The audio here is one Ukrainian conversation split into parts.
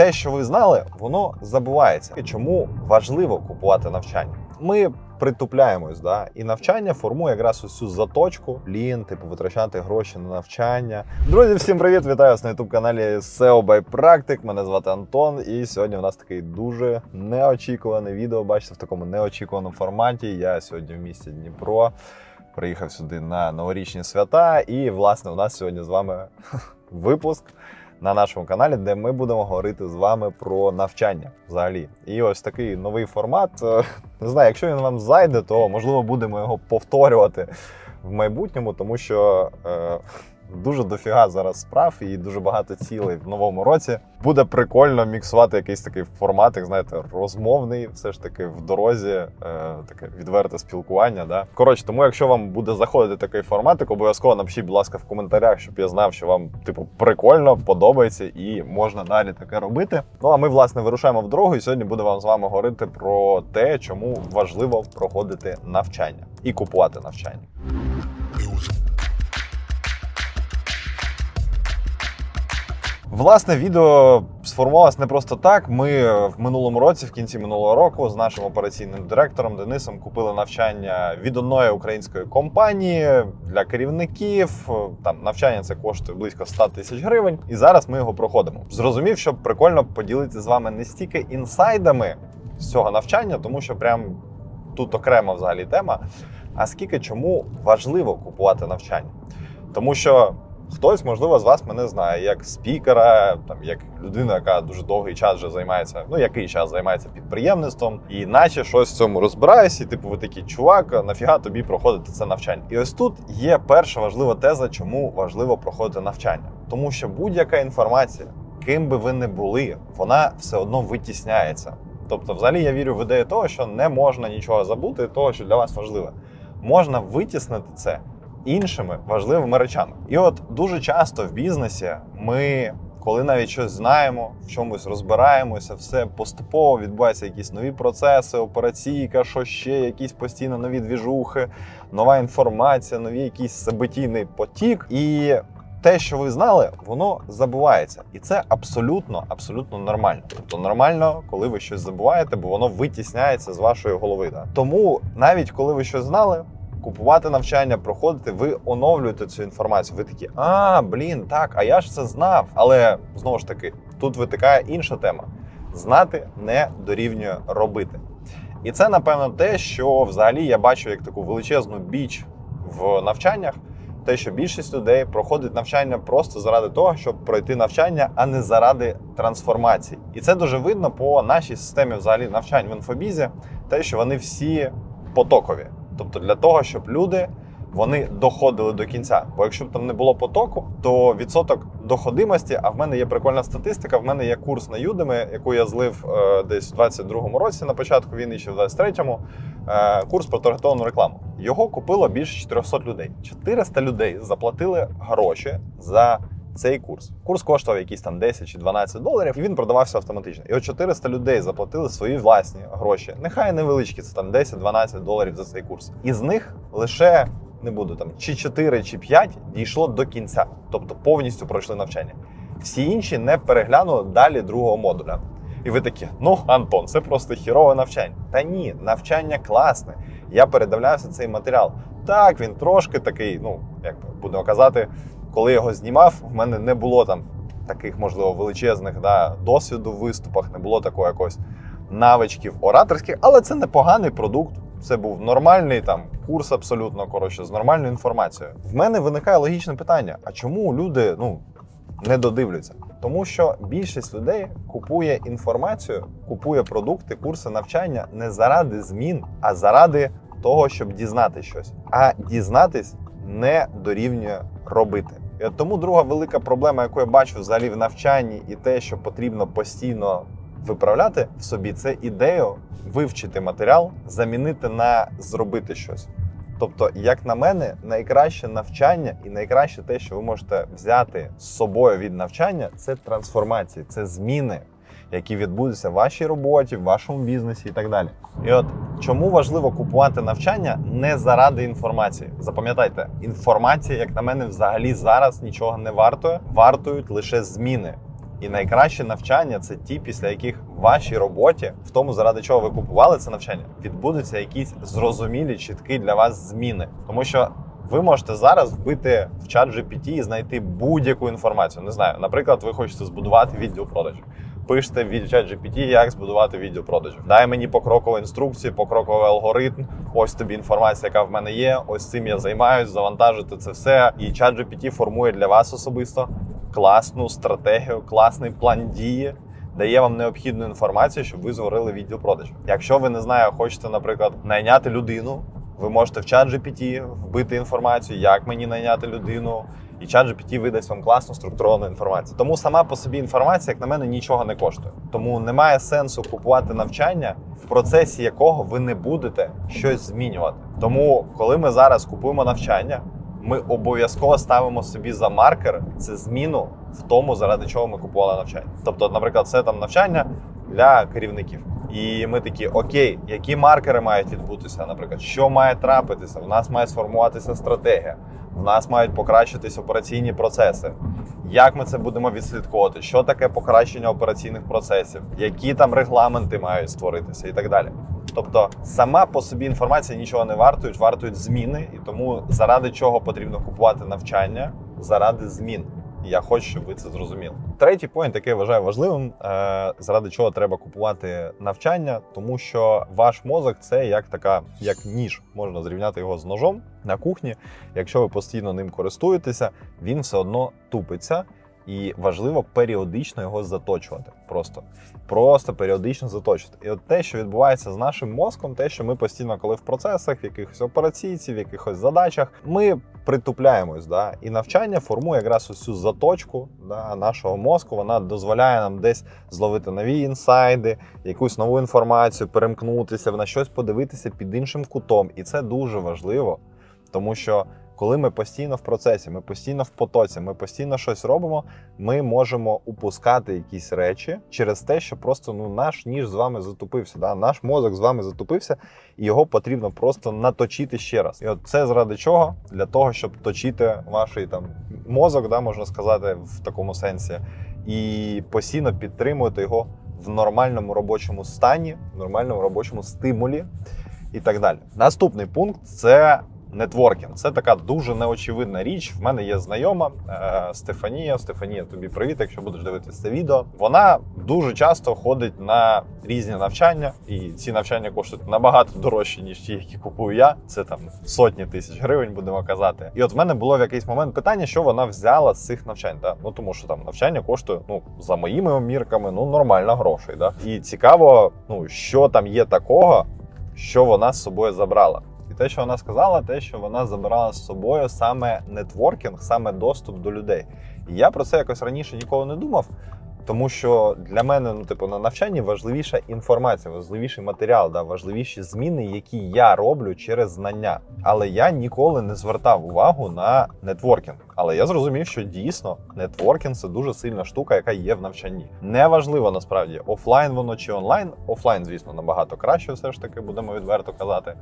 те, що ви знали, воно забувається. І чому важливо купувати навчання? Ми притупляємось, да? і навчання формує якраз ось цю заточку, лін, типу витрачати гроші на навчання. Друзі, всім привіт! Вітаю вас на youtube каналі SEO by Practic. Мене звати Антон, і сьогодні у нас такий дуже неочікуване відео. Бачите, в такому неочікуваному форматі. Я сьогодні в місті Дніпро. Приїхав сюди на новорічні свята, і власне у нас сьогодні з вами випуск на нашому каналі, де ми будемо говорити з вами про навчання взагалі. І ось такий новий формат. Е, Не знаю, якщо він вам зайде, то можливо будемо його повторювати в майбутньому, тому що е, дуже дофіга зараз справ і дуже багато цілей в новому році. Буде прикольно міксувати якийсь такий формат, як знаєте, розмовний, все ж таки в дорозі, е, таке відверте спілкування. Да? Коротше, тому якщо вам буде заходити такий форматик, обов'язково напишіть, будь ласка, в коментарях, щоб я знав, що вам типу прикольно, подобається і можна далі таке робити. Ну а ми власне вирушаємо в дорогу, і сьогодні будемо вам з вами говорити про те, чому важливо проходити навчання і купувати навчання. Власне, відео сформувалось не просто так. Ми в минулому році, в кінці минулого року, з нашим операційним директором Денисом купили навчання від одної української компанії для керівників. Там навчання це коштує близько 100 тисяч гривень. І зараз ми його проходимо. Зрозумів, що прикольно поділитися з вами не стільки інсайдами з цього навчання, тому що прям тут окрема взагалі тема. А скільки чому важливо купувати навчання? Тому що Хтось, можливо, з вас мене знає як спікера, там як людина, яка дуже довгий час вже займається, ну який час займається підприємництвом, і наче щось в цьому розбираєш, і типу ви такий чувак, нафіга тобі проходити це навчання. І ось тут є перша важлива теза, чому важливо проходити навчання, тому що будь-яка інформація, ким би ви не були, вона все одно витісняється. Тобто, взагалі, я вірю в ідею того, що не можна нічого забути, того, що для вас важливе. Можна витіснити це іншими важливими речами. І от дуже часто в бізнесі ми, коли навіть щось знаємо, в чомусь розбираємося, все поступово відбуваються якісь нові процеси, операційка, що ще, якісь постійно нові двіжухи, нова інформація, нові якийсь событійний потік. І те, що ви знали, воно забувається, і це абсолютно, абсолютно нормально. Тобто нормально, коли ви щось забуваєте, бо воно витісняється з вашої голови. Да? Тому навіть коли ви щось знали, купувати навчання, проходити, ви оновлюєте цю інформацію. Ви такі, а блін, так, а я ж це знав. Але знову ж таки, тут витикає інша тема: знати не дорівнює робити. І це, напевно, те, що взагалі я бачу як таку величезну біч в навчаннях. Те, що більшість людей проходить навчання просто заради того, щоб пройти навчання, а не заради трансформації. І це дуже видно по нашій системі взагалі навчань в інфобізі, те, що вони всі потокові. Тобто для того, щоб люди вони доходили до кінця. Бо якщо б там не було потоку, то відсоток доходимості, а в мене є прикольна статистика. В мене є курс на Udemy, яку я злив е, десь у 22-му році на початку війни, ще в 23-му, е, курс про таргетовану рекламу. Його купило більше 400 людей. 400 людей заплатили гроші за цей курс. Курс коштував якісь там 10 чи 12 доларів, і він продавався автоматично. І от 400 людей заплатили свої власні гроші. Нехай невеличкі, це там 10-12 доларів за цей курс. Із них лише не буду там чи 4, чи 5 дійшло до кінця, тобто повністю пройшли навчання. Всі інші не переглянули далі другого модуля. І ви такі, ну Антон, це просто хірове навчання. Та ні, навчання класне. Я передивлявся цей матеріал. Так, він трошки такий, ну як будемо казати, коли його знімав, в мене не було там таких, можливо, величезних да, досвіду в виступах, не було такого якогось навичків ораторських, але це непоганий продукт. Це був нормальний там курс, абсолютно коротше, з нормальною інформацією. В мене виникає логічне питання: а чому люди ну не додивляться? Тому що більшість людей купує інформацію, купує продукти, курси навчання не заради змін, а заради того, щоб дізнати щось. А дізнатись не дорівнює робити. От тому друга велика проблема, яку я бачу взагалі в навчанні, і те, що потрібно постійно виправляти в собі, це ідею вивчити матеріал, замінити на зробити щось. Тобто, як на мене, найкраще навчання і найкраще те, що ви можете взяти з собою від навчання, це трансформації, це зміни, які відбудуться в вашій роботі, в вашому бізнесі і так далі. І от чому важливо купувати навчання не заради інформації? Запам'ятайте, інформація, як на мене, взагалі зараз нічого не вартує, вартують лише зміни. І найкраще навчання це ті, після яких в вашій роботі, в тому, заради чого ви купували це навчання, відбудуться якісь зрозумілі, чіткі для вас зміни. Тому що ви можете зараз вбити в чат GPT і знайти будь-яку інформацію. Не знаю, наприклад, ви хочете збудувати відділ продажів. Пишете в чат GPT, як збудувати відділ продажів. Дай мені покрокову інструкцію, покроковий алгоритм. Ось тобі інформація, яка в мене є. Ось цим я займаюсь, завантажити це все. І чат GPT формує для вас особисто класну стратегію, класний план дії. Дає вам необхідну інформацію, щоб ви зговорили відділ продажів. Якщо ви не знаю, хочете, наприклад, найняти людину, ви можете в чат GPT вбити інформацію, як мені найняти людину, і чат GPT видасть вам класну структуровану інформацію. Тому сама по собі інформація, як на мене, нічого не коштує. Тому немає сенсу купувати навчання, в процесі якого ви не будете щось змінювати. Тому, коли ми зараз купуємо навчання, ми обов'язково ставимо собі за маркер це зміну в тому, заради чого ми купували навчання. Тобто, наприклад, це там навчання для керівників. І ми такі, окей, які маркери мають відбутися? Наприклад, що має трапитися? В нас має сформуватися стратегія, в нас мають покращитись операційні процеси. Як ми це будемо відслідковувати? Що таке покращення операційних процесів? Які там регламенти мають створитися і так далі. Тобто сама по собі інформація нічого не вартують, вартують зміни, і тому заради чого потрібно купувати навчання? Заради змін. Я хочу, щоб ви це зрозуміли. Третій поінт, який я вважаю важливим, е, заради чого треба купувати навчання, тому що ваш мозок це як така, як ніж, можна зрівняти його з ножом на кухні. Якщо ви постійно ним користуєтеся, він все одно тупиться. І важливо періодично його заточувати. Просто просто періодично заточувати. І от те, що відбувається з нашим мозком, те, що ми постійно, коли в процесах, в якихось операційців, в якихось задачах, ми притупляємось. Да? І навчання формує якраз ось цю заточку да, нашого мозку. Вона дозволяє нам десь зловити нові інсайди, якусь нову інформацію, перемкнутися, на щось подивитися під іншим кутом. І це дуже важливо, тому що коли ми постійно в процесі, ми постійно в потоці, ми постійно щось робимо, ми можемо упускати якісь речі через те, що просто ну наш ніж з вами затупився. Да? Наш мозок з вами затупився, і його потрібно просто наточити ще раз. І от це заради чого? Для того, щоб точити ваш там мозок, да, можна сказати, в такому сенсі, і постійно підтримувати його в нормальному робочому стані, в нормальному робочому стимулі і так далі. Наступний пункт це нетворкінг. Це така дуже неочевидна річ. В мене є знайома е, Стефанія. Стефанія, тобі привіт, якщо будеш дивитися це відео. Вона дуже часто ходить на різні навчання, і ці навчання коштують набагато дорожче, ніж ті, які купую я. Це там сотні тисяч гривень, будемо казати. І от в мене було в якийсь момент питання, що вона взяла з цих навчань. Да? Ну тому що там навчання коштує, ну за моїми мірками, ну нормально грошей. Да? І цікаво, ну що там є такого, що вона з собою забрала. І те, що вона сказала, те, що вона забирала з собою саме нетворкінг, саме доступ до людей. І я про це якось раніше ніколи не думав. Тому що для мене, ну, типу, на навчанні важливіша інформація, важливіший матеріал, да, важливіші зміни, які я роблю через знання. Але я ніколи не звертав увагу на нетворкінг. Але я зрозумів, що дійсно нетворкінг це дуже сильна штука, яка є в навчанні. Неважливо насправді офлайн воно чи онлайн. Офлайн, звісно, набагато краще, все ж таки, будемо відверто казати.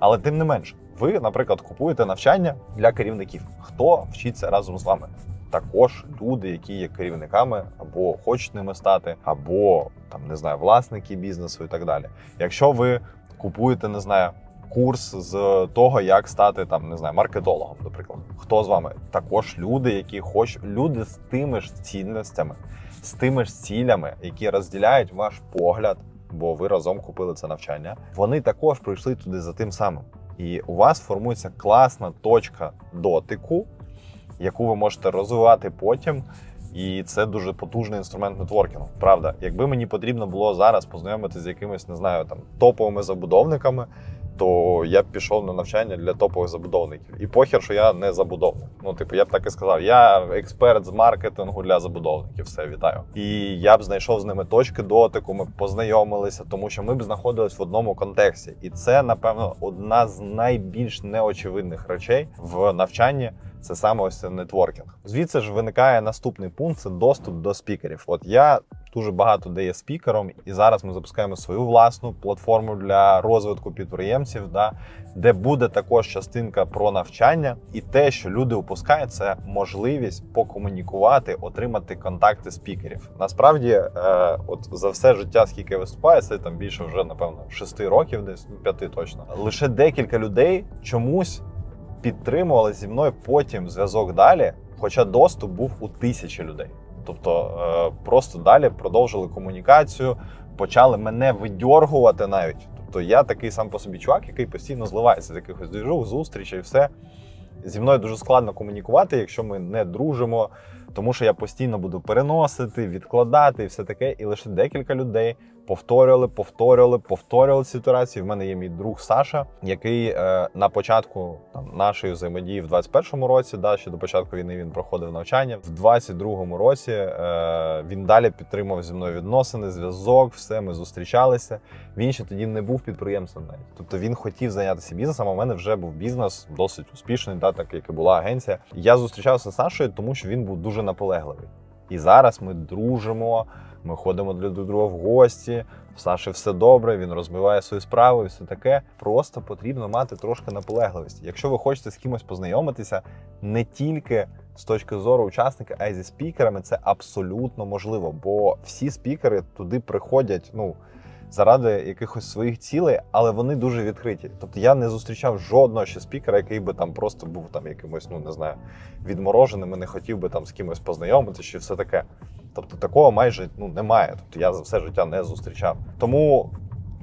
Але тим не менш, ви, наприклад, купуєте навчання для керівників. Хто вчиться разом з вами? Також люди, які є керівниками або хочуть ними стати, або там не знаю, власники бізнесу і так далі. Якщо ви купуєте, не знаю. Курс з того, як стати там, не знаю, маркетологом, наприклад. Хто з вами? Також люди, які хочуть люди з тими ж цінностями, з тими ж цілями, які розділяють ваш погляд, бо ви разом купили це навчання. Вони також прийшли туди за тим самим. І у вас формується класна точка дотику, яку ви можете розвивати потім. І це дуже потужний інструмент нетворкінгу. Правда, якби мені потрібно було зараз познайомитися з якимись, не знаю, там топовими забудовниками, то я б пішов на навчання для топових забудовників. І похер, що я не забудовник. Ну, типу, я б так і сказав: я експерт з маркетингу для забудовників. Все вітаю. І я б знайшов з ними точки дотику. Ми б познайомилися, тому що ми б знаходились в одному контексті. І це, напевно, одна з найбільш неочевидних речей в навчанні Це саме ось нетворкінг. Звідси ж виникає наступний пункт: це доступ до спікерів. От я дуже багато де є спікером, і зараз ми запускаємо свою власну платформу для розвитку підприємців, да, де буде також частинка про навчання, і те, що люди упускають, це можливість покомунікувати, отримати контакти спікерів. Насправді, е, от за все життя, скільки я виступаю, це там більше вже напевно шести років, десь ну, п'яти точно. Лише декілька людей чомусь підтримували зі мною потім зв'язок далі, хоча доступ був у тисячі людей. Тобто е, просто далі продовжили комунікацію, почали мене видьоргувати навіть. Тобто я такий сам по собі чувак, який постійно зливається з якихось двіжух, зустрічей, все. Зі мною дуже складно комунікувати, якщо ми не дружимо, тому що я постійно буду переносити, відкладати і все таке. І лише декілька людей повторювали, повторювали, повторювали цю ситуацію. В мене є мій друг Саша, який е, на початку там, нашої взаємодії в 21-му році, да, ще до початку війни він проходив навчання. В 22-му році е, він далі підтримав зі мною відносини, зв'язок, все, ми зустрічалися. Він ще тоді не був підприємцем навіть. Тобто він хотів зайнятися бізнесом, а в мене вже був бізнес досить успішний, да, так як і була агенція. Я зустрічався з Сашою, тому що він був дуже наполегливий. І зараз ми дружимо, ми ходимо для друг друга в гості. В Саші все добре, він розбиває свою справу і все таке. Просто потрібно мати трошки наполегливості. Якщо ви хочете з кимось познайомитися, не тільки з точки зору учасника, а й зі спікерами, це абсолютно можливо, бо всі спікери туди приходять. Ну заради якихось своїх цілей, але вони дуже відкриті. Тобто я не зустрічав жодного ще спікера, який би там просто був там якимось, ну не знаю, відмороженим і не хотів би там з кимось познайомитися чи все таке. Тобто такого майже ну немає. Тобто я за все життя не зустрічав. Тому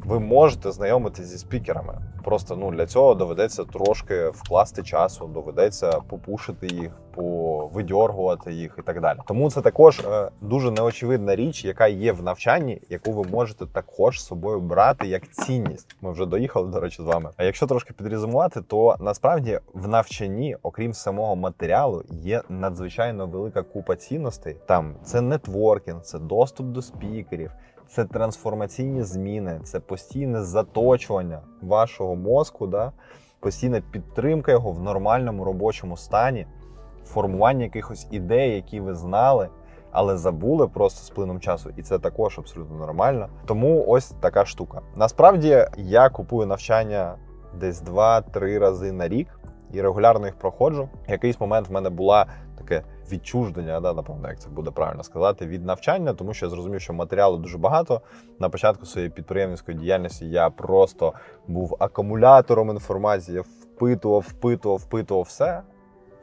ви можете знайомитися зі спікерами. Просто ну для цього доведеться трошки вкласти часу, доведеться попушити їх, повидьоргувати їх і так далі. Тому це також е, дуже неочевидна річ, яка є в навчанні, яку ви можете також собою брати як цінність. Ми вже доїхали, до речі, з вами. А якщо трошки підрізумувати, то насправді в навчанні, окрім самого матеріалу, є надзвичайно велика купа цінностей. Там це нетворкінг, це доступ до спікерів. Це трансформаційні зміни, це постійне заточування вашого мозку, да? постійна підтримка його в нормальному робочому стані, формування якихось ідей, які ви знали, але забули просто з плином часу, і це також абсолютно нормально. Тому ось така штука. Насправді я купую навчання десь 2-3 рази на рік і регулярно їх проходжу. В якийсь момент в мене була таке відчуждення, да, напевно, як це буде правильно сказати, від навчання, тому що я зрозумів, що матеріалу дуже багато. На початку своєї підприємницької діяльності я просто був акумулятором інформації, впитував, впитував, впитував все.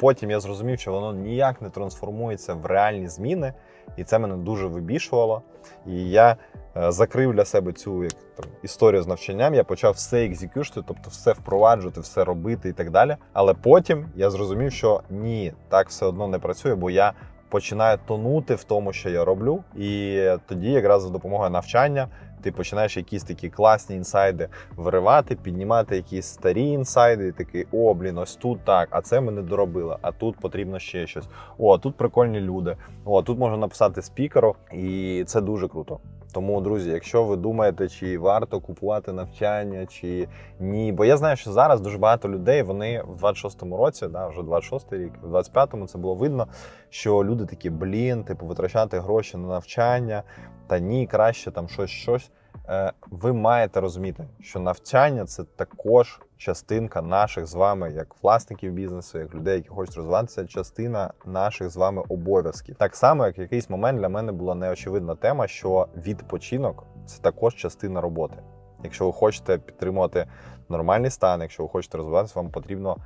Потім я зрозумів, що воно ніяк не трансформується в реальні зміни, і це мене дуже вибішувало. І я е, закрив для себе цю як там історію з навчанням. Я почав все екзекюшити, тобто все впроваджувати, все робити і так далі. Але потім я зрозумів, що ні, так все одно не працює, бо я починаю тонути в тому, що я роблю. І тоді, якраз за допомогою навчання, ти починаєш якісь такі класні інсайди виривати, піднімати якісь старі інсайди, і такий, о, блін, ось тут так, а це ми не доробили, а тут потрібно ще щось. О, тут прикольні люди. О, тут можна написати спікеру, і це дуже круто. Тому, друзі, якщо ви думаєте, чи варто купувати навчання, чи ні, бо я знаю, що зараз дуже багато людей вони в 26-му році, да, вже 26-й рік, в 25-му це було видно, що люди такі, блін, типу, витрачати гроші на навчання, та ні, краще там щось, щось. Е, Ви маєте розуміти, що навчання це також частинка наших з вами, як власників бізнесу, як людей, які хочуть розвиватися, частина наших з вами обов'язків. Так само, як в якийсь момент для мене була неочевидна тема, що відпочинок це також частина роботи. Якщо ви хочете підтримувати нормальний стан, якщо ви хочете розвиватися, вам потрібно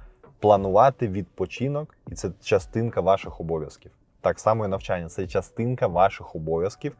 планувати відпочинок, і це частинка ваших обов'язків. Так само і навчання це частинка ваших обов'язків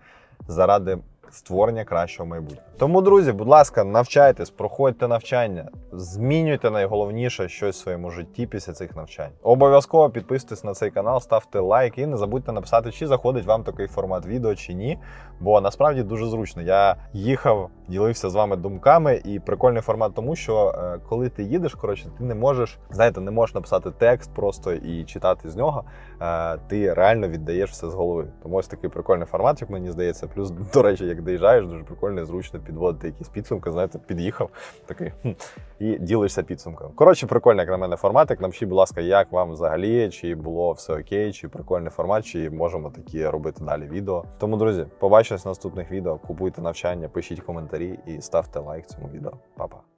заради створення кращого майбутнього. Тому, друзі, будь ласка, навчайтесь, проходьте навчання, змінюйте найголовніше щось в своєму житті після цих навчань. Обов'язково підписуйтесь на цей канал, ставте лайк і не забудьте написати, чи заходить вам такий формат відео чи ні. Бо насправді дуже зручно. Я їхав, ділився з вами думками, і прикольний формат, тому що е, коли ти їдеш, коротше, ти не можеш, знаєте, не можеш написати текст просто і читати з нього. Е, Ти реально віддаєш все з голови. Тому ось такий прикольний формат, як мені здається. Плюс, до речі, як як доїжджаєш, дуже прикольно і зручно підводити якісь підсумки. Знаєте, під'їхав такий і ділишся підсумком. Коротше, прикольний, як на мене, форматик. Напишіть, будь ласка, як вам взагалі, чи було все окей, чи прикольний формат, чи можемо такі робити далі відео. Тому, друзі, побачимось в наступних відео. Купуйте навчання, пишіть коментарі і ставте лайк цьому відео. Па-па.